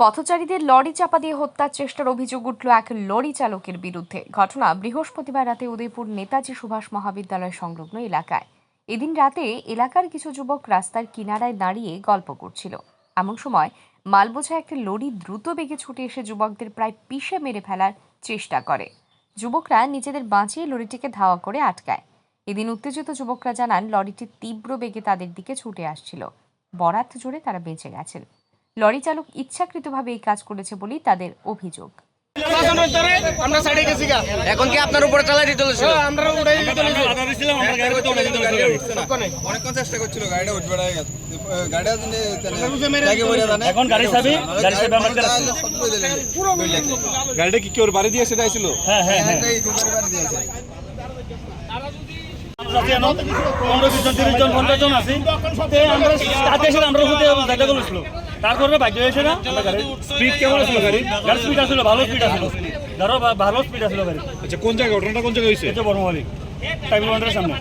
পথচারীদের lorry চাপা দিয়ে হত্যার চেষ্টার অভিযোগ উঠল এক লরি চালকের বিরুদ্ধে। ঘটনা বৃহস্পতিবার রাতে উদয়পুর নেতাজি সুভাষ মহাবিদ্যালয় সংলগ্ন এলাকায়। এদিন রাতে এলাকার কিছু যুবক রাস্তার কিনারায় দাঁড়িয়ে গল্প করছিল। এমন সময় মালবোঝা একটি লরি দ্রুত বেগে ছুটে এসে যুবকদের প্রায় পিষে মেরে ফেলার চেষ্টা করে। যুবকরা নিজেদের বাঁচিয়ে লরিটিকে ধাওয়া করে আটকায়। এদিন উত্তেজিত যুবকরা জানান, লরিটি তীব্র বেগে তাদের দিকে ছুটে আসছিল। বরাত জুড়ে তারা বেঁচে গেছেন। লরি চালক ইচ্ছাকৃতভাবে এই কাজ করেছে বলেই তাদের অভিযোগ। আমরা সাইডে গেছি এখন কি আপনার উপরে চালাই দিতে হয়েছিল? তো আমরা উড়াই দিতে অনেকক্ষণ চেষ্টা করছিল গাড়িটা উঠবে না গাড়িটা দিলে বুঝে মেরে জানে এখন গাড়ি চাবি গাড়ি চাবি আমরা পুরো গাড়িটা কি কি ওর বাড়ি দিয়ে সেটা হ্যাঁ হ্যাঁ হ্যাঁ। বাড়ি দিয়েছে আমরা জন তিরিশ জন পঞ্চাশ জন আছি। তে আমরা আমরা হতে জায়গা তারপরে বাইক এসে না? স্পিড কেমন ছিল গাড়ি? গাড়ি স্পিড আসছিল ভালো স্পিড আসছিল ধরো ভালো স্পিড আসছিল গাড়ি। আচ্ছা কোন জায়গায়? ঘটনাটা কোন জায়গায় হয়েছে? এটা বর্মমালি মন্দিরের সামনে।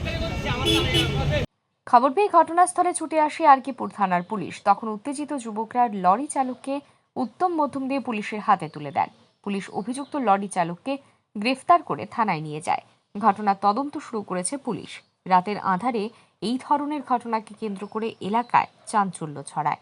খবর পেয়ে ঘটনাস্থলে ছুটে আসে আরকিপুর থানার পুলিশ। তখন উত্তেজিত যুবকরা লরি চালককে উত্তম মধ্যম দিয়ে পুলিশের হাতে তুলে দেন। পুলিশ অভিযুক্ত লরি চালককে গ্রেফতার করে থানায় নিয়ে যায়। ঘটনার তদন্ত শুরু করেছে পুলিশ। রাতের আধারে এই ধরনের ঘটনাকে কেন্দ্র করে এলাকায় চাঞ্চল্য ছড়ায়।